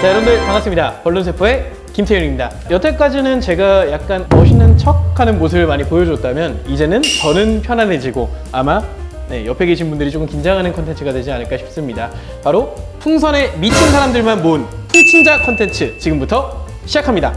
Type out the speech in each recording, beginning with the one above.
자, 여러분들 반갑습니다. 언론세포의 김태윤입니다. 여태까지는 제가 약간 멋있는 척하는 모습을 많이 보여줬다면 이제는 저는 편안해지고 아마 네, 옆에 계신 분들이 조금 긴장하는 컨텐츠가 되지 않을까 싶습니다. 바로 풍선에 미친 사람들만 모은 풍친자 컨텐츠 지금부터 시작합니다.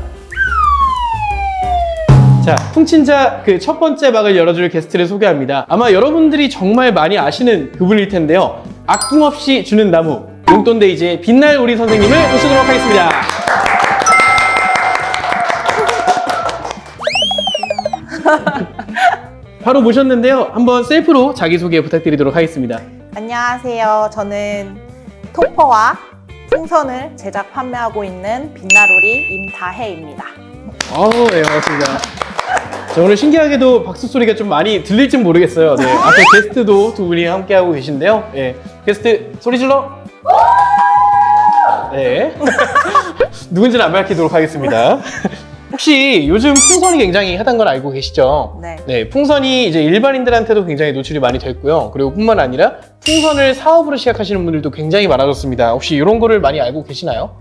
자, 풍친자 그 첫 번째 막을 열어줄 게스트를 소개합니다. 아마 여러분들이 정말 많이 아시는 그분일 텐데요. 아낌없이 주는 나무, 용돈데이즈의 빛날 우리 선생님을 모시도록 하겠습니다. 바로 모셨는데요. 한번 셀프로 자기소개 부탁드리도록 하겠습니다. 안녕하세요. 저는 토퍼와 풍선을 제작 판매하고 있는 빛나루리 임다혜입니다. 어우, 네, 반갑습니다. 자, 오늘 신기하게도 박수 소리가 좀 많이 들릴진 모르겠어요. 네, 앞에 게스트도 두 분이 함께하고 계신데요. 네, 게스트 소리 질러! 네. 누군지는 안 밝히도록 하겠습니다. 혹시 요즘 풍선이 굉장히 핫한 걸 알고 계시죠? 네. 네, 풍선이 이제 일반인들한테도 굉장히 노출이 많이 됐고요. 그리고 뿐만 아니라 풍선을 사업으로 시작하시는 분들도 굉장히 많아졌습니다. 혹시 이런 거를 많이 알고 계시나요?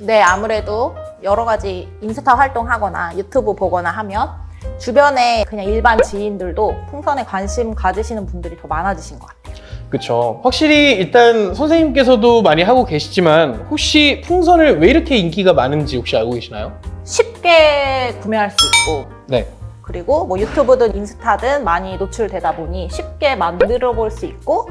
네, 아무래도 여러 가지 인스타 활동하거나 유튜브 보거나 하면 주변에 그냥 일반 지인들도 풍선에 관심 가지시는 분들이 더 많아지신 것 같아요. 그쵸. 확실히 일단 선생님께서도 많이 하고 계시지만 혹시 풍선을 왜 이렇게 인기가 많은지 혹시 알고 계시나요? 쉽게 구매할 수 있고 네. 그리고 뭐 유튜브든 인스타든 많이 노출되다 보니 쉽게 만들어 볼 수 있고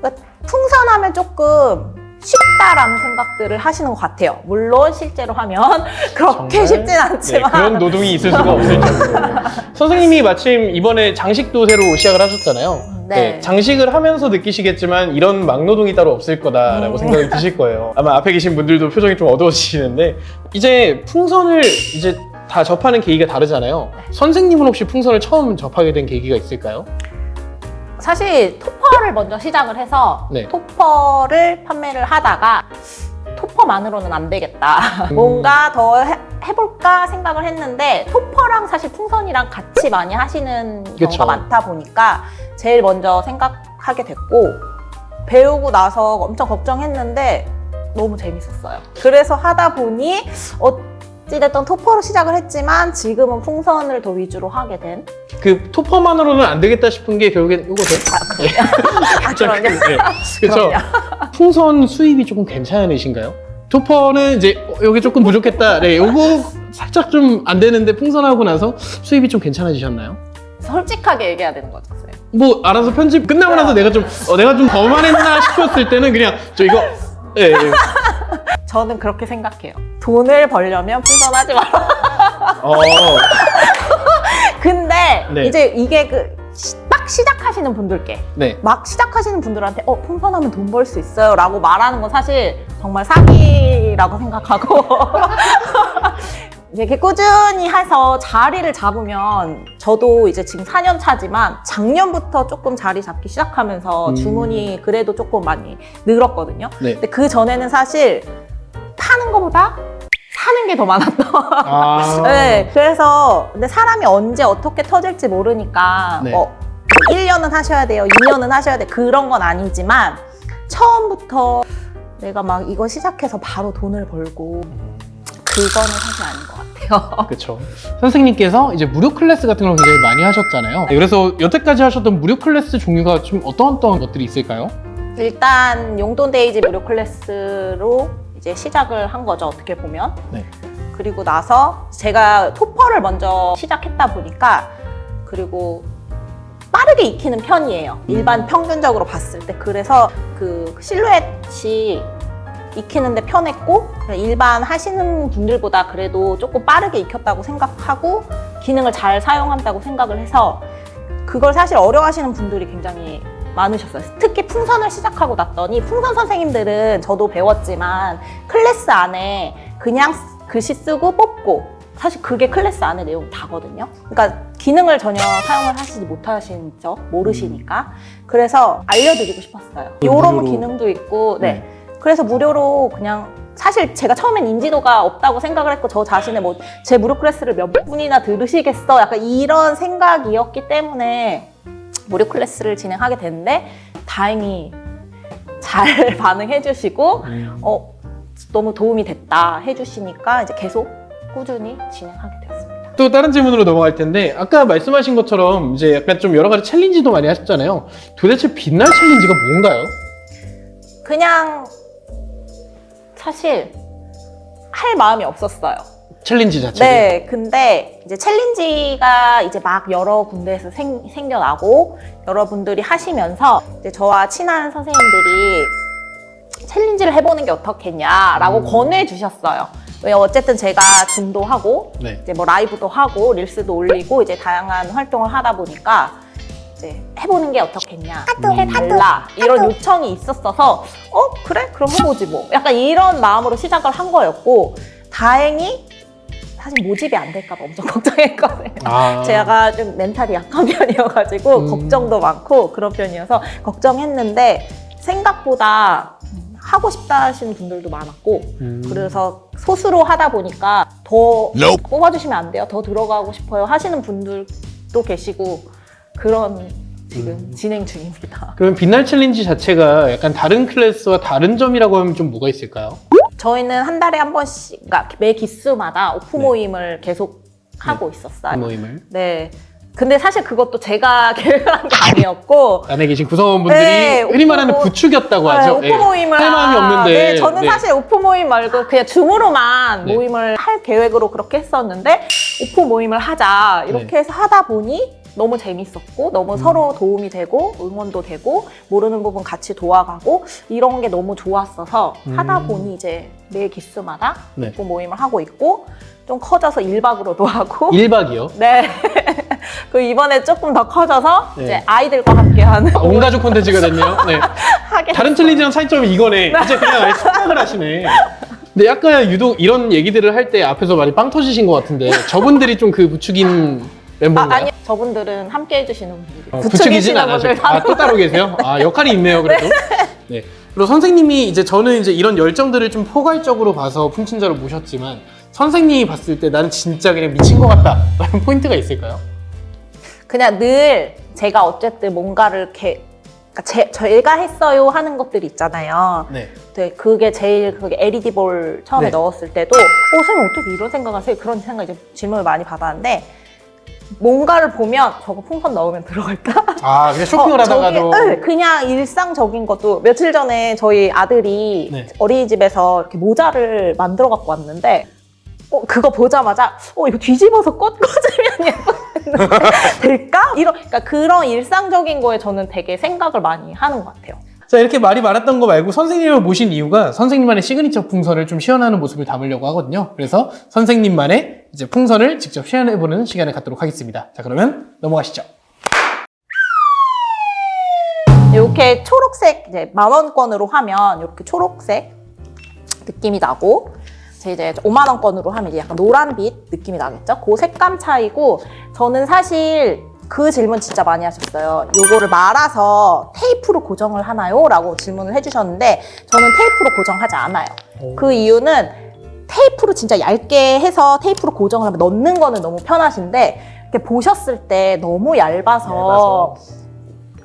그러니까 풍선하면 조금 쉽다라는 생각들을 하시는 것 같아요. 물론 실제로 하면 그렇게 정말? 쉽진 네, 않지만 그런 노동이 있을 수가 없을 정도로. 선생님이 마침 이번에 장식도 새로 시작을 하셨잖아요. 네. 장식을 하면서 느끼시겠지만 이런 막노동이 따로 없을 거다라고 음. 생각이 드실 거예요. 아마 앞에 계신 분들도 표정이 좀 어두워지시는데 이제 풍선을 이제 다 접하는 계기가 다르잖아요. 네. 선생님은 혹시 풍선을 처음 접하게 된 계기가 있을까요? 사실 토퍼를 먼저 시작을 해서 네. 토퍼를 판매를 하다가 토퍼만으로는 안 되겠다. 음. 뭔가 더 해, 해볼까 생각을 했는데 토퍼랑 사실 풍선이랑 같이 많이 하시는 경우가 그쵸. 많다 보니까 제일 먼저 생각하게 됐고 배우고 나서 엄청 걱정했는데 너무 재밌었어요. 그래서 하다 보니 어 찌됐든 토퍼로 시작을 했지만 지금은 풍선을 더 위주로 하게 된 그 토퍼만으로는 안 되겠다 싶은 게 결국엔 이거죠. 아, 그럼요. 네. 그렇죠. 그럼요. 풍선 수입이 조금 괜찮으신가요? 토퍼는 이제 어, 여기 조금 부족했다. 네, 요거 살짝 좀 안 되는데 풍선하고 나서 수입이 좀 괜찮아지셨나요? 솔직하게 얘기해야 되는 거죠. 선생님. 뭐 알아서 편집 끝나고 나서 내가 좀 어, 내가 좀 거만했나 싶었을 때는 그냥 저 이거 예, 예. 저는 그렇게 생각해요. 돈을 벌려면 풍선하지 마라. 어, 근데 네. 이제 이게 그딱 시작하시는 분들께 네. 막 시작하시는 분들한테 어 풍선하면 돈 벌 수 있어요라고 말하는 건 사실 정말 사기라고 생각하고 이렇게 꾸준히 해서 자리를 잡으면 저도 이제 지금 4년 차지만 작년부터 조금 자리 잡기 시작하면서 음. 주문이 그래도 조금 많이 늘었거든요. 네. 근데 그 전에는 사실 파는 것보다 사는 게 더 많았던. 아. 네, 그래서 근데 사람이 언제 어떻게 터질지 모르니까 네. 뭐 1년은 하셔야 돼요, 2년은 하셔야 돼 그런 건 아니지만 처음부터 내가 막 이거 시작해서 바로 돈을 벌고 그거는 사실 아닌 것 같아요. 그렇죠. 선생님께서 이제 무료 클래스 같은 걸 굉장히 많이 하셨잖아요. 네, 그래서 여태까지 하셨던 무료 클래스 종류가 좀 어떤 어떤 것들이 있을까요? 일단 용돈 데이지 무료 클래스로 이제 시작을 한 거죠 어떻게 보면. 네. 그리고 나서 제가 토퍼를 먼저 시작했다 보니까 그리고 빠르게 익히는 편이에요. 일반 평균적으로 봤을 때 그래서 그 실루엣이 익히는데 편했고 일반 하시는 분들보다 그래도 조금 빠르게 익혔다고 생각하고 기능을 잘 사용한다고 생각을 해서 그걸 사실 어려워하시는 분들이 굉장히 많으셨어요. 특히 풍선을 시작하고 났더니 풍선 선생님들은 저도 배웠지만 클래스 안에 그냥 글씨 쓰고 뽑고 사실 그게 클래스 안에 내용 다거든요. 그러니까 기능을 전혀 사용을 하시지 못하시죠. 모르시니까. 그래서 알려드리고 싶었어요. 이런 무료로. 기능도 있고, 네. 그래서 무료로 그냥 사실 제가 처음엔 인지도가 없다고 생각을 했고 저 자신의 뭐 제 무료 클래스를 몇 분이나 들으시겠어 약간 이런 생각이었기 때문에 무료 클래스를 진행하게 됐는데 다행히 잘 반응해 주시고 음. 어 너무 도움이 됐다 해 주시니까 이제 계속 꾸준히 진행하게 되었습니다. 또 다른 질문으로 넘어갈 텐데 아까 말씀하신 것처럼 이제 약간 좀 여러 가지 챌린지도 많이 하셨잖아요. 도대체 빛날 챌린지가 뭔가요? 그냥 사실 할 마음이 없었어요. 챌린지 자체가. 네, 근데 이제 챌린지가 이제 막 여러 군데에서 생, 생겨나고 여러분들이 하시면서 이제 저와 친한 선생님들이 챌린지를 해보는 게 어떻겠냐라고 음. 권해주셨어요. 왜 어쨌든 제가 줌도 하고 네. 이제 뭐 라이브도 하고 릴스도 올리고 이제 다양한 활동을 하다 보니까 이제 해보는 게 어떻겠냐 해달라 이런 요청이 있었어서 어 그래 그럼 해보지 뭐 약간 이런 마음으로 시작을 한 거였고 다행히 사실 모집이 안 될까 봐 엄청 걱정했거든요. 아. 제가 좀 멘탈이 약한 편이어가지고 음. 걱정도 많고 그런 편이어서 걱정했는데 생각보다 음, 하고 싶다 하시는 분들도 많았고 음. 그래서 소수로 하다 보니까 더 뽑아주시면 안 돼요. 더 들어가고 싶어요 하시는 분들도 계시고 그런 지금 음. 진행 중입니다. 그러면 빛날 챌린지 자체가 약간 다른 클래스와 다른 점이라고 하면 좀 뭐가 있을까요? 저희는 한 달에 한 번씩, 그러니까 매 기수마다 오프 네. 모임을 계속 하고 있었어요. 모임을 네. 근데 사실 그것도 제가 계획한 게 아니었고 안에 계신 구성원분들이 네, 흔히 말하는 오프 모- 부추겼다고 하죠. 네, 오프 모임을 할 마음이 아, 없는데. 네, 저는 네. 사실 오프 모임 말고 그냥 줌으로만 네. 모임을 할 계획으로 그렇게 했었는데 오프 모임을 하자 이렇게 네. 해서 하다 보니 너무 재밌었고 너무 음. 서로 도움이 되고 응원도 되고 모르는 부분 같이 도와가고 이런 게 너무 좋았어서 음. 하다 보니 이제 매 기수마다 네. 오프 모임을 하고 있고 좀 커져서 1박으로도 하고 1박이요. 네. 그 이번에 조금 더 커져서 네. 이제 아이들과 함께 하는 온 가족 콘텐츠가 됐네요. 네. 다른. 챌린지랑 차이점이 이거네. 이제 그냥 아예 생각을 하시네. 근데 약간 유독 이런 얘기들을 할 때 앞에서 많이 빵 터지신 것 같은데 저분들이 좀 그 부추긴 아, 멤버인가요? 아니 저분들은 함께 해주시는 분들이 어, 부추기진 않아요. 아, 또 따로 계세요? 아, 역할이 있네요, 그래도. 네. 그리고 선생님이 이제 저는 이제 이런 열정들을 좀 포괄적으로 봐서 풍친자로 모셨지만 선생님이 봤을 때 나는 진짜 그냥 미친 것 같다. 라는 포인트가 있을까요? 그냥 늘 제가 어쨌든 뭔가를 이렇게 그러니까 제, 제가 했어요 하는 것들이 있잖아요. 네. 네, 그게 제일 그게 LED 볼 처음에 네. 넣었을 때도 어 선생님 어떻게 이런 생각하세요? 그런 생각 이제 질문을 많이 받았는데 뭔가를 보면 저거 풍선 넣으면 들어갈까? 아, 그냥 쇼핑을 어, 하다가도. 저기, 네, 그냥 일상적인 것도 며칠 전에 저희 아들이 네. 어린이집에서 이렇게 모자를 만들어 갖고 왔는데 어, 그거 보자마자 어 이거 뒤집어서 꽃 꽂으면 예쁘겠는데 될까? 이런 그러니까 그런 일상적인 거에 저는 되게 생각을 많이 하는 것 같아요. 자, 이렇게 말이 많았던 거 말고 선생님을 모신 이유가 선생님만의 시그니처 풍선을 좀 시연하는 모습을 담으려고 하거든요. 그래서 선생님만의 이제 풍선을 직접 시연해보는 시간을 갖도록 하겠습니다. 자, 그러면 넘어가시죠. 이렇게 초록색 이제 만 원권으로 하면 이렇게 초록색 느낌이 나고 제 이제 5만 원권으로 하면 이제 약간 노란빛 느낌이 나겠죠? 그 색감 차이고 저는 사실 그 질문 진짜 많이 하셨어요. 요거를 말아서 테이프로 고정을 하나요? 라고 질문을 해주셨는데 저는 테이프로 고정하지 않아요. 그 이유는 테이프로 진짜 얇게 해서 테이프로 고정을 하면 넣는 거는 너무 편하신데 이렇게 보셨을 때 너무 얇아서, 얇아서.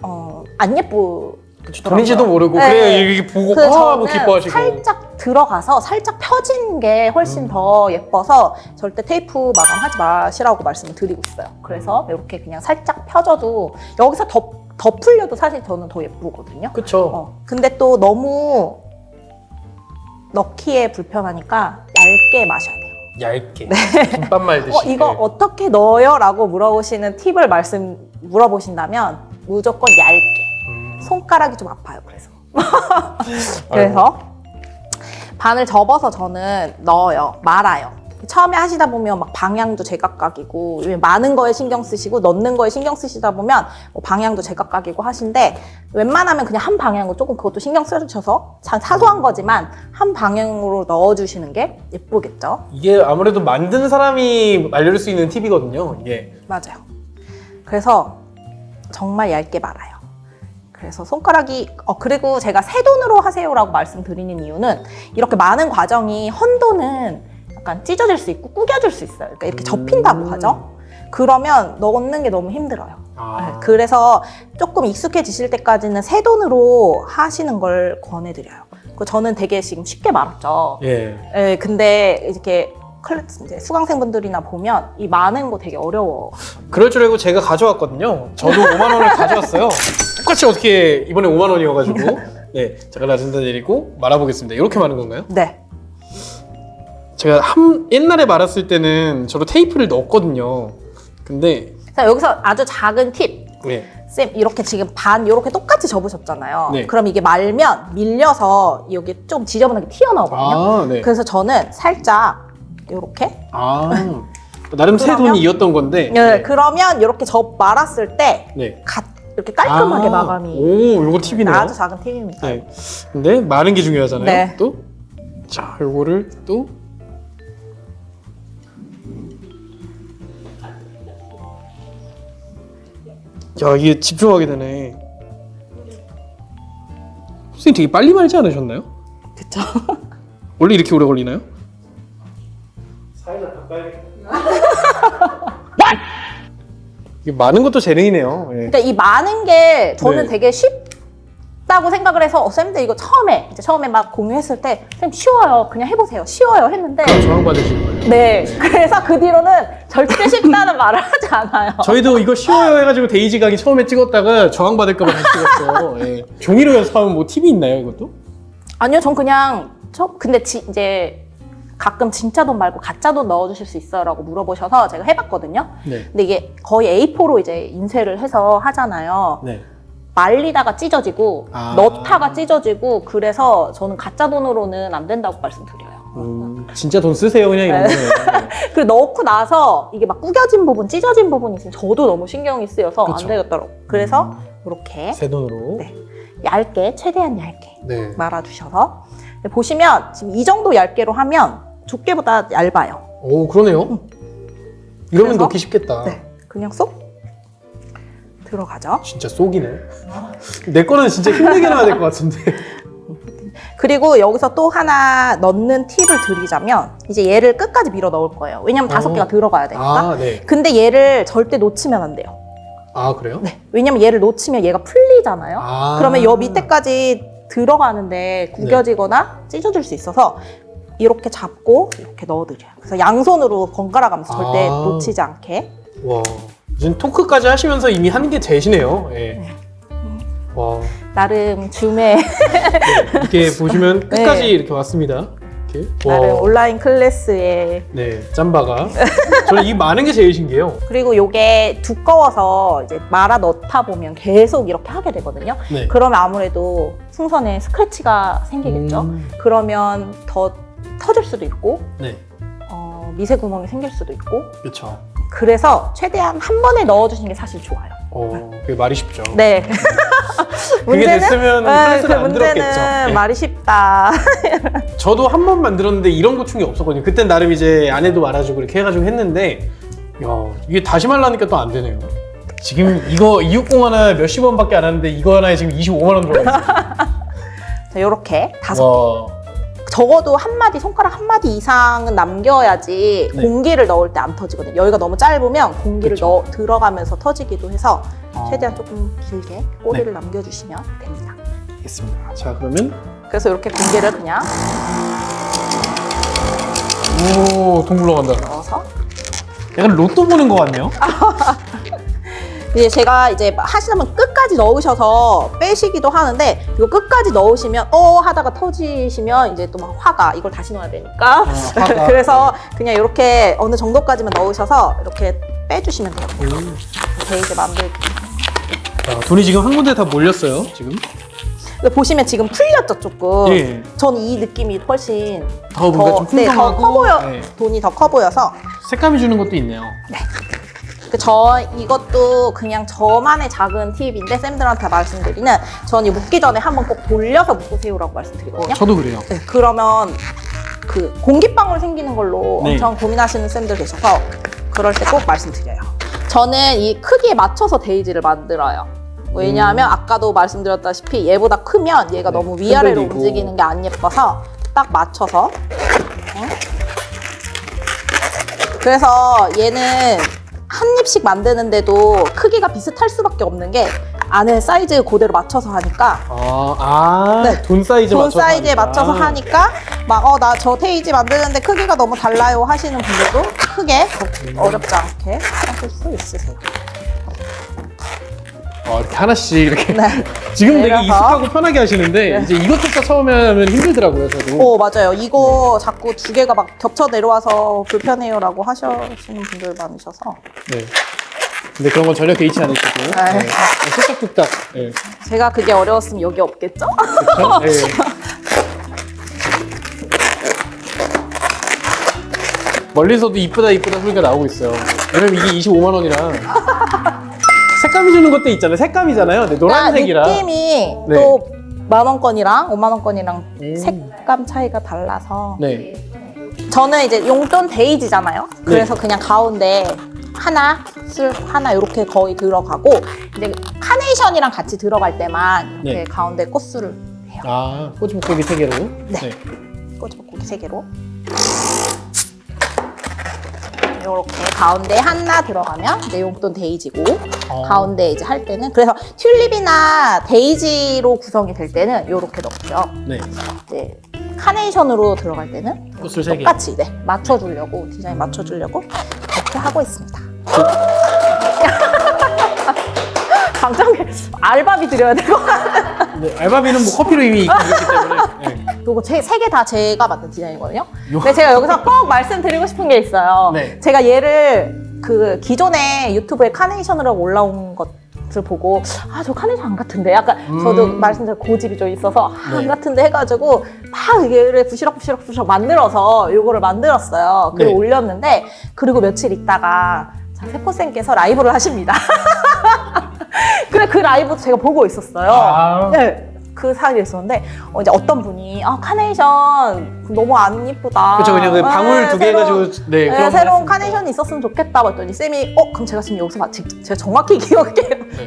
어, 안 예쁘. 본인지도 모르고 네. 그래요 이렇게 보고 그와 하고 기뻐하시고 살짝 들어가서 살짝 펴진 게 훨씬 음. 더 예뻐서 절대 테이프 마감하지 마시라고 말씀을 드리고 있어요. 그래서 이렇게 그냥 살짝 펴져도 여기서 더, 더 풀려도 사실 저는 더 예쁘거든요. 그쵸 어. 근데 또 너무 넣기에 불편하니까 얇게 마셔야 돼요. 얇게 김밥 말듯이 어, 이거 네. 어떻게 넣어요? 라고 물어보시는 팁을 말씀 물어보신다면 무조건 얇게. 음. 손가락이 좀 아파요. 그래서. 그래서 반을 접어서 저는 넣어요. 말아요. 처음에 하시다 보면 막 방향도 제각각이고 많은 거에 신경 쓰시고 넣는 거에 신경 쓰시다 보면 뭐 방향도 제각각이고 하신데 웬만하면 그냥 한 방향으로 조금 그것도 신경 쓰셔서 참 사소한 거지만 한 방향으로 넣어주시는 게 예쁘겠죠. 이게 아무래도 만든 사람이 알려줄 수 있는 팁이거든요 이게 맞아요. 그래서 정말 얇게 말아요. 그래서 손가락이 어 그리고 제가 새 돈으로 하세요라고 말씀드리는 이유는 이렇게 많은 과정이 헌 돈은 약간 찢어질 수 있고 구겨질 수 있어요. 그러니까 이렇게 접힌다고 음. 하죠. 그러면 넣는 게 너무 힘들어요. 아. 네, 그래서 조금 익숙해지실 때까지는 새 돈으로 하시는 걸 권해드려요. 그 저는 되게 지금 쉽게 말았죠. 예. 예, 근데 이렇게 클래스 이제 수강생분들이나 보면 이 많은 거 되게 어려워. 그럴 줄 알고 제가 가져왔거든요. 저도 5만 원을 가져왔어요. 똑같이 어떻게 이번에 5만 원이어가지고 네 제가 라젠다 내리고 말아보겠습니다. 이렇게 마는 건가요? 네. 제가 한 옛날에 말았을 때는 저도 테이프를 넣었거든요. 근데 자, 여기서 아주 작은 팁. 네. 쌤 이렇게 지금 반 이렇게 똑같이 접으셨잖아요. 네. 그럼 이게 말면 밀려서 여기 좀 지저분하게 튀어나오거든요. 아 네. 그래서 저는 살짝 이렇게 아 나름 새 그러면- 돈이었던 건데. 네. 그러면 이렇게 접 말았을 때 네. 가, 이렇게 깔끔하게 아, 마감이 오, 요거 팁이네요. 아주 작은 팁입니다. 네. 근데 마른 게 중요하잖아요. 네. 또. 자, 요거를 또. 야, 이게 집중하게 되네. 선생님 되게 빨리 말지 않으셨나요? 그쵸? 원래 이렇게 오래 걸리나요? 이게 많은 것도 재능이네요. 예. 그러니까 이 많은 게 저는 네. 되게 쉽 다고 생각을 해서 어, 쌤들 이거 처음에 이제 처음에 막 공유했을 때 쌤 쉬워요 그냥 해보세요 쉬워요 했는데 저항 받으시는 거예요. 네 그래서 그 뒤로는 절대 쉽다는 말을 하지 않아요. 저희도 이거 쉬워요 해가지고 데이지 강의 처음에 찍었다가 저항 받을까봐 다시 찍었어요. 예. 종이로 연습하면 뭐 팁이 있나요, 이것도? 아니요 전 그냥 저 근데 지, 이제 가끔 진짜 돈 말고 가짜 돈 넣어주실 수 있어요라고 물어보셔서 제가 해봤거든요. 네. 근데 이게 거의 A4로 이제 인쇄를 해서 하잖아요. 네. 말리다가 찢어지고 아. 넣다가 찢어지고 그래서 저는 가짜 돈으로는 안 된다고 말씀드려요. 음, 진짜 돈 쓰세요, 그냥 이런 거예요. 그리고 넣고 나서 이게 막 구겨진 부분, 찢어진 부분이 있으면 저도 너무 신경이 쓰여서 그쵸. 안 되겠더라고. 그래서 이렇게 새 돈으로. 네. 얇게 최대한 얇게 네. 말아주셔서 근데 보시면 지금 이 정도 얇게로 하면 두께보다 얇아요. 오, 그러네요. 이러면 그래서? 넣기 쉽겠다. 네, 그냥 쏙 들어가죠. 진짜 쏙이네. 내 거는 진짜 힘들게 나야 될 것 같은데. 그리고 여기서 또 하나 넣는 팁을 드리자면 이제 얘를 끝까지 밀어 넣을 거예요. 왜냐면 다섯 어. 개가 들어가야 되니까. 아, 네. 근데 얘를 절대 놓치면 안 돼요. 아, 그래요? 네. 왜냐면 얘를 놓치면 얘가 풀리잖아요. 아. 그러면 여 밑에까지 들어가는데 구겨지거나 찢어질 수 있어서 이렇게 잡고 이렇게 넣어드려요. 그래서 양손으로 번갈아 가면서 절대 아. 놓치지 않게. 와. 지금 토크까지 하시면서 이미 한 게 되시네요. 예. 네. 와. 나름 줌에 이렇게 보시면 끝까지 네. 이렇게 왔습니다. 이렇게. 나름 온라인 클래스에 네, 짬바가. 저는 이 많은 게 제일 신기해요. 그리고 요게 두꺼워서 이제 말아 넣다 보면 계속 이렇게 하게 되거든요. 네. 그러면 아무래도 풍선에 스크래치가 생기겠죠. 음, 그러면 더 터질 수도 있고 네, 어, 미세 구멍이 생길 수도 있고 그렇죠. 그래서 최대한 한 번에 넣어주시는 게 사실 좋아요. 어, 그게 말이 쉽죠. 네. 그게 됐으면 네, 클래스를 그안 문제는 들었겠죠. 네. 말이 쉽다. 저도 한 번 만들었는데 이런 고충이 없었거든요. 그땐 나름 이제 아내도 말아주고 이렇게 해가지고 했는데, 야 이게 다시 말라니까 또 안 되네요. 지금 이거 260 하나 몇십 원밖에 안 하는데 이거 하나에 지금 25만 원 들어가 있어요. 자, 이렇게 다섯 와, 적어도 한 마디 손가락 한 마디 이상은 남겨야지 네. 공기를 넣을 때 안 터지거든요. 여기가 너무 짧으면 공기를 그쵸. 넣어 들어가면서 터지기도 해서 어. 최대한 조금 길게 꼬리를 남겨주시면 됩니다. 알겠습니다. 자 그러면 그래서 이렇게 공기를 그냥 오, 돈 굴러간다. 넣어서 약간 로또 보는 것 같네요. 이제 제가 이제 하시면 끝까지 넣으셔서 빼시기도 하는데 이거 끝까지 넣으시면 어 하다가 터지시면 이제 또 막 화가 이걸 다시 넣어야 되니까 화가. 그래서 그냥 이렇게 어느 정도까지만 넣으셔서 이렇게 빼주시면 돼요. 베이지 만들기. 자, 돈이 지금 한 군데 다 몰렸어요. 지금. 근데 보시면 지금 풀렸죠 조금. 예. 전 이 느낌이 훨씬 더 뭔가 좀 네, 더 풍성하고, 커 보여 네. 돈이 더 커 보여서 색감이 주는 것도 있네요. 그 저 이것도 그냥 저만의 작은 팁인데 쌤들한테 말씀드리는 전이 묶기 전에 한번 꼭 돌려서 묶으세요라고 말씀드리거든요. 저도 그래요. 네, 그러면 그 공기방울 생기는 걸로 네. 엄청 고민하시는 쌤들 계셔서 그럴 때 꼭 말씀드려요. 저는 이 크기에 맞춰서 데이지를 만들어요. 왜냐하면 아까도 말씀드렸다시피 얘보다 크면 얘가 네, 너무 위아래로 흔들리고. 움직이는 게 안 예뻐서 딱 맞춰서 어? 그래서 얘는 한 입씩 만드는데도 크기가 비슷할 수밖에 없는 게 안에 사이즈 그대로 맞춰서 하니까 아, 아, 네. 돈 사이즈 돈 맞춰서 사이즈에 하니까. 맞춰서 하니까 막 어 나 저 테이지 만드는데 크기가 너무 달라요 하시는 분들도 크게 어렵지 않게 하실 수 있으세요. 어, 이렇게 하나씩 이렇게. 네. 지금 되게 내려서. 익숙하고 편하게 하시는데 네. 이제 이것부터 처음에 하면 힘들더라고요, 저도. 오 맞아요. 이거 자꾸 두 개가 막 겹쳐 내려와서 불편해요라고 하시는 분들 많으셔서 네. 근데 그런 건 전혀 개의치 않으시고. 네. 네. 뚝딱뚝딱. 네. 제가 그게 어려웠으면 여기 없겠죠? 그렇죠? 네. 멀리서도 이쁘다 이쁘다 소리가 나오고 있어요. 왜냐면 이게 25만 원이랑 색감이 주는 것도 있잖아요. 색감이잖아요. 네, 노란색이라. 그러니까 느낌이 네. 또 만 원권이랑 5만 원권이랑 음. 색감 차이가 달라서 네. 저는 이제 용돈 데이지잖아요. 그래서 그냥 가운데 하나, 술 하나 이렇게 거의 들어가고 이제 카네이션이랑 같이 들어갈 때만 이렇게 네. 가운데 꽃술을 해요. 아, 꼬치목고기 세 개로. 네. 꼬치볶이 세 개로. 이렇게 가운데 하나 들어가면 이제 용돈 데이지고 어. 가운데 이제 할 때는 그래서 튤립이나 데이지로 구성이 될 때는 이렇게 넣고요. 네. 이제 카네이션으로 들어갈 때는 꽃을 세 개. 똑같이 네, 맞춰주려고 디자인 맞춰주려고 그렇게 하고 있습니다. 당장에 알바비 드려야 되고 네, 알바비는 뭐 커피로 이미 있기 때문에. 네. 그리고 세개 다 제가 만든 디자인이거든요. 요- 근데 제가 여기서 꼭 말씀드리고 싶은 게 있어요. 네. 제가 얘를 그 기존에 유튜브에 카네이션으로 올라온 것 을 보고 아 저 카네이션 안 같은데 약간 저도 음. 말씀드린 고집이 좀 있어서 아, 안 네. 같은데 해가지고 막 얘를 부시럭 부시럭 부시럭 만들어서 요거를 만들었어요. 글을 네. 올렸는데 그리고 며칠 있다가 자, 세포쌤께서 라이브를 하십니다. 그래 그 라이브도 제가 보고 있었어요. 아. 네. 그 사이에 있었는데 어, 이제 어떤 분이 아 카네이션 너무 안 이쁘다. 그렇죠. 그냥 그 방울 두개 새로운- 해가지고 네, 네, 그런 새로운 거 카네이션이 있었으면 좋겠다 봤더니 쌤이 어 그럼 제가 지금 여기서 마- 직- 제가 정확히 기억해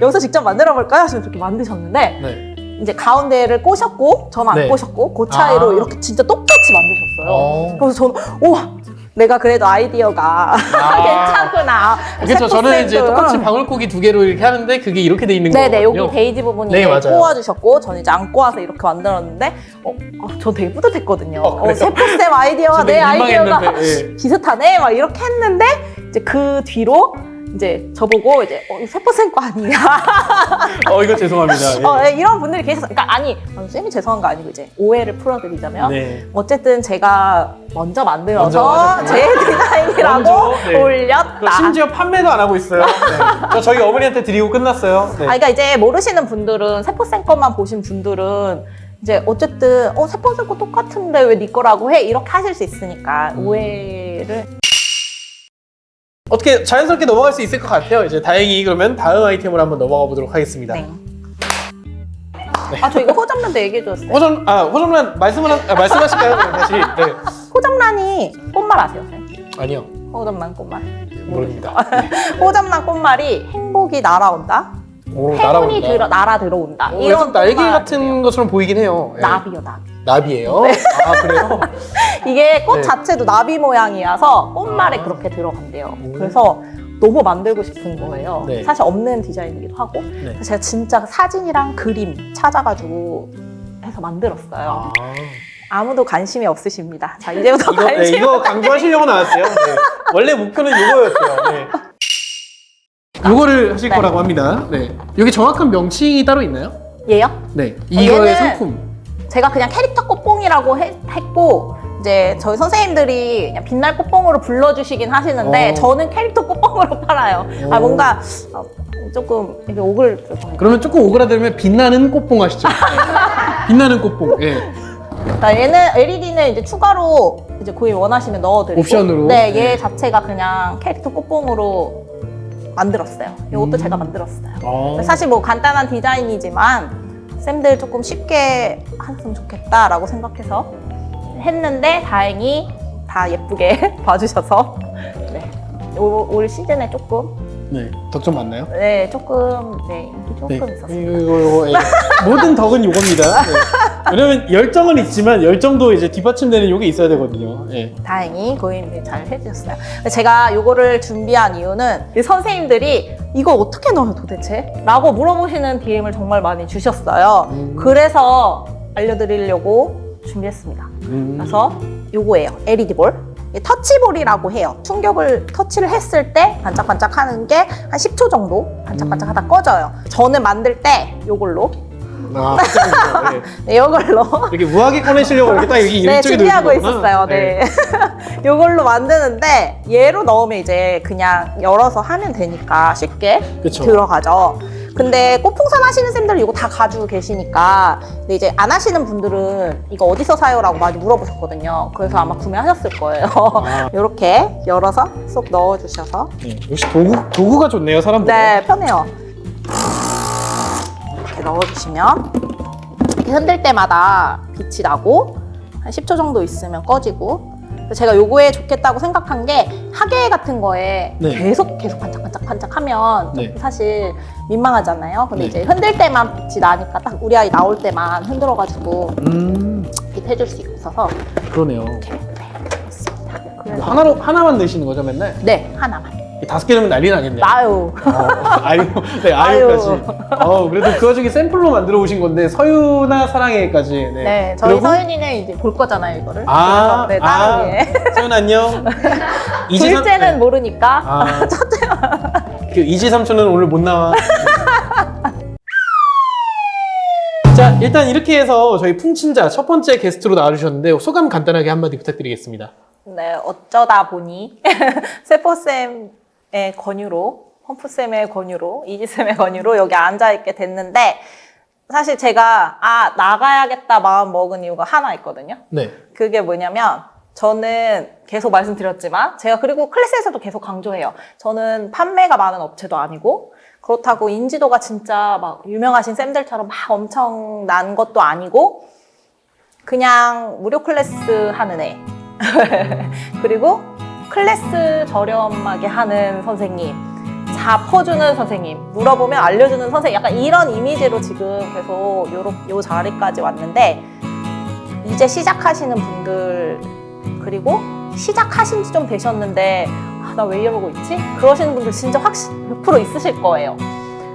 여기서 직접 만들어 볼까요? 하시면 그렇게 만드셨는데 네. 이제 가운데를 꼬셨고 저는 안 네. 꼬셨고 그 차이로 아. 이렇게 진짜 똑같이 만드셨어요. 어. 그래서 저는 우와 내가 그래도 아이디어가 괜찮구나. 그렇죠. 저는 이제 세포 똑같이 방울고기 두 개로 이렇게 하는데 그게 이렇게 돼 있는 네네 거거든요. 여기 데이지 부분이 네, 맞아요. 꼬아주셨고 저는 이제 안 꼬아서 이렇게 만들었는데 어, 어, 저 되게 뿌듯했거든요. 어, 그래요? 세포쌤 아이디어와 내 아이디어가 민망했는데, 예. 비슷하네 막 이렇게 했는데 이제 그 뒤로 이제 저보고 이제 어, 거 아니냐 어 이거 죄송합니다. 예. 어, 네, 이런 분들이 계셨어요. 그러니까 아니 아, 쌤이 죄송한 거 아니고 이제 오해를 풀어드리자면 네. 어쨌든 제가 먼저 만들어서 하셨구나. 제 디자인이라고 먼저, 네. 올렸다. 그거 심지어 판매도 안 하고 있어요. 네. 저 저희 어머니한테 드리고 끝났어요. 네. 아, 그러니까 이제 모르시는 분들은 세포쌤 것만 보신 분들은 이제 어쨌든 어 세포쌤 거 똑같은데 왜 네 거라고 해 이렇게 하실 수 있으니까 음. 오해를 어떻게 자연스럽게 넘어갈 수 있을 것 같아요. 이제 다행히 그러면 다음 아이템으로 한번 넘어가 보도록 하겠습니다. 네. 아 저 이거 호접란도 얘기해 줬어요. 호점 아 호점란 말씀을 하, 아, 말씀하실까요? 그럼 다시. 네. 호접란이 꽃말 아세요, 쌤? 아니요 호접란 꽃말. 모릅니다. 호접란 꽃말이 행복이 날아온다. 오, 행운이 날아온다. 들어 날아 들어온다. 오, 이런 날개 꽃말 같은 것처럼 보이긴 해요. 예. 나비요 나비. 나비예요. 아 그래요? 이게 꽃 네. 자체도 나비 모양이라서 꽃말에 그렇게 들어간대요. 오. 그래서 너무 만들고 싶은 거예요. 네. 사실 없는 디자인이기도 하고. 네. 그래서 제가 진짜 사진이랑 그림 찾아가지고 해서 만들었어요. 아. 아무도 관심이 없으십니다. 자 이제부터 이거, 네, 관심. 이거 강조하시려고 나왔어요. 네. 원래 목표는 이거였대요. 네. 이거를 하실 네. 거라고 합니다. 네. 여기 정확한 명칭이 따로 있나요? 얘요? 네. 이거의 얘는- 상품. 제가 그냥 캐릭터 꽃봉이라고 해- 했고 이제 저희 선생님들이 그냥 빛날 꽃봉으로 불러주시긴 하시는데 어. 저는 캐릭터 꽃봉으로 팔아요. 아 어. 뭔가 어, 조금 이게 오글 그러면 조금 오그라들면 빛나는 꽃봉 하시죠. 네. 빛나는 꽃봉. 예. 그러니까 얘는 LED는 이제 추가로 이제 구입 원하시면 넣어드리고 옵션으로? 네, 얘 네. 자체가 그냥 캐릭터 꽃봉으로 만들었어요. 이것도 음. 제가 만들었어요. 어. 사실 뭐 간단한 디자인이지만 쌤들 조금 쉽게 하셨으면 좋겠다라고 생각해서 했는데 다행히 다 예쁘게 봐주셔서 네. 올, 올 시즌에 조금 네. 덕좀 맞나요? 네 조금 네 인기 조금 네. 있었어요. 이거, 이거, 예. 모든 덕은 이겁니다. 네. 왜냐면 열정은 있지만 열정도 이제 뒷받침되는 요게 있어야 되거든요. 예. 다행히 고객님들이 잘 해주셨어요. 근데 제가 요거를 준비한 이유는 이 선생님들이 이거 어떻게 넣어요 도대체? 라고 물어보시는 DM을 정말 많이 주셨어요. 음. 그래서 알려드리려고 준비했습니다. 음. 그래서 요거예요. LED 볼. 터치볼이라고 해요. 충격을 터치를 했을 때 반짝반짝 하는 게 한 10초 정도 반짝반짝 하다 꺼져요. 저는 만들 때 요걸로, 아. 네. 네, 요걸로. 이렇게 무하게 꺼내시려고 이렇게 딱 여기 네, 이쪽에 준비하고. 있었어요. 네. 요걸로 만드는데 얘로 넣으면 이제 그냥 열어서 하면 되니까 쉽게 그쵸. 들어가죠. 근데 꽃풍선 하시는 쌤들은 이거 다 가지고 계시니까 근데 이제 안 하시는 분들은 이거 어디서 사요 라고 많이 물어보셨거든요. 그래서 아마 구매하셨을 거예요. 아. 이렇게 열어서 쏙 넣어주셔서 네, 역시 도구, 도구가 좋네요, 사람보다. 네 편해요. 이렇게 넣어주시면 이렇게 흔들 때마다 빛이 나고 한 10초 정도 있으면 꺼지고 제가 요거에 좋겠다고 생각한 게 하계 같은 거에 네. 계속 계속 반짝반짝 반짝하면 좀 네. 사실 민망하잖아요. 근데 네. 이제 흔들 때만 빛이 나니까 딱 우리 아이 나올 때만 흔들어가지고 음, 빛 해줄 수 있어서 그러네요. 이렇게 네. 그래서 하나로, 하나만 넣으시는 거죠, 맨날? 네 하나만. 다섯 개 넣으면 난리 나겠네요. 나요. 어, 아유, 네, 아유까지. 어, 그래도 그 와중에 샘플로 만들어 오신 건데, 서유나 사랑해까지. 네. 네, 저희 그리고- 서윤이는 이제 볼 거잖아요, 이거를. 아, 그래서 네, 아, 다른 예. 서윤 안녕. 이지 삼- 둘째는 네. 모르니까. 아, 그 이지 삼촌은 오늘 못 나와. 자, 일단 이렇게 해서 저희 풍친자 첫 번째 게스트로 나와주셨는데 소감 간단하게 한마디 부탁드리겠습니다. 네, 어쩌다 보니 세포쌤의 권유로, 펌프쌤의 권유로, 이지쌤의 권유로 여기 앉아있게 됐는데 사실 제가 아, 나가야겠다 마음 먹은 이유가 하나 있거든요. 네. 그게 뭐냐면 저는 계속 말씀드렸지만 제가 그리고 클래스에서도 계속 강조해요. 저는 판매가 많은 업체도 아니고 그렇다고 인지도가 진짜 막 유명하신 쌤들처럼 막 엄청 난 것도 아니고 그냥 무료 클래스 하는 애. 그리고 클래스 저렴하게 하는 선생님. 잡퍼주는 선생님, 물어보면 알려주는 선생님, 약간 이런 이미지로 지금 계속 요, 요 자리까지 왔는데, 이제 시작하시는 분들 그리고 시작하신 지 좀 되셨는데 아, 나 왜 이러고 있지? 그러시는 분들 진짜 확실 100% 있으실 거예요.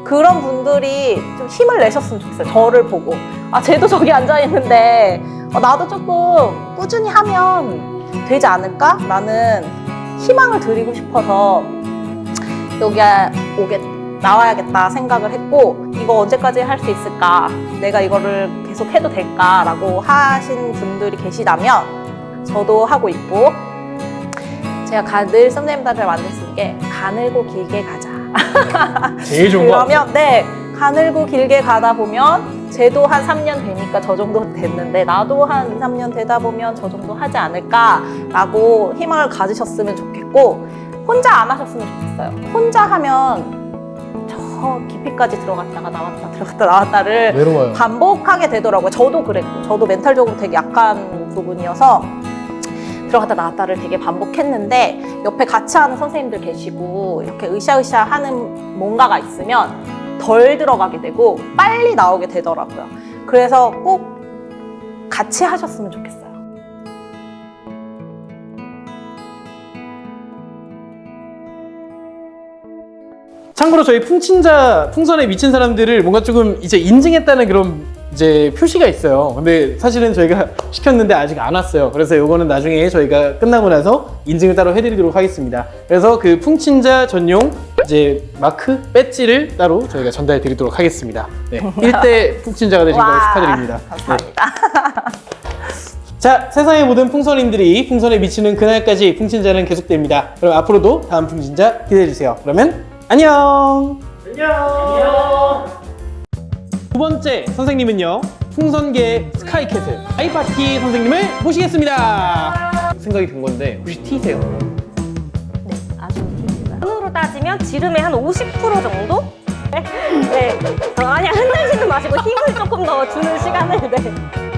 그런 분들이 좀 힘을 내셨으면 좋겠어요. 저를 보고 아 쟤도 저기 앉아 있는데 어, 나도 조금 꾸준히 하면 되지 않을까 라는 희망을 드리고 싶어서 여기 오게 나와야겠다 생각을 했고 이거 언제까지 할 수 있을까 내가 이거를 계속 해도 될까라고 하신 분들이 계시다면 저도 하고 있고 제가 가- 늘 썸네임들을 만들 수 있는 게 가늘고 길게 가자 제일 좋은 거. 그러면 네 가늘고 길게 가다 보면 쟤도 한 3년 되니까 저 정도 됐는데 나도 한 2, 3년 되다 보면 저 정도 하지 않을까라고 희망을 가지셨으면 좋겠고 혼자 안 하셨으면 좋겠어요. 혼자 하면 저 깊이까지 들어갔다가 나왔다 들어갔다 나왔다를 외로워요. 반복하게 되더라고요. 저도 그랬고 저도 멘탈적으로 되게 약한 부분이어서 들어갔다 나왔다를 되게 반복했는데 옆에 같이 하는 선생님들 계시고 이렇게 으쌰으쌰 하는 뭔가가 있으면 덜 들어가게 되고 빨리 나오게 되더라고요. 그래서 꼭 같이 하셨으면 좋겠어요. 참고로 저희 풍친자 풍선에 미친 사람들을 뭔가 조금 이제 인증했다는 그런 이제 표시가 있어요. 근데 사실은 저희가 시켰는데 아직 안 왔어요. 그래서 이거는 나중에 저희가 끝나고 나서 인증을 따로 해드리도록 하겠습니다. 그래서 그 풍친자 전용 이제 마크 배지를 따로 저희가 전달해 드리도록 하겠습니다. 네, 1대 풍친자가 되신 걸 와, 축하드립니다. 네. 감사합니다. 자, 세상의 모든 풍선인들이 풍선에 미치는 그날까지 풍친자는 계속됩니다. 그럼 앞으로도 다음 풍친자 기대해 주세요. 그러면 안녕. 안녕. 두 번째 선생님은요. 풍선계 스카이캐슬 아이파티 선생님을 모시겠습니다. 생각이 든 건데 혹시 티세요? 돈으로 따지면 지름의 한 50% 정도? 네. 네. 어, 아니 흔들지는 마시고 힘을 조금 더 주는 시간을 네.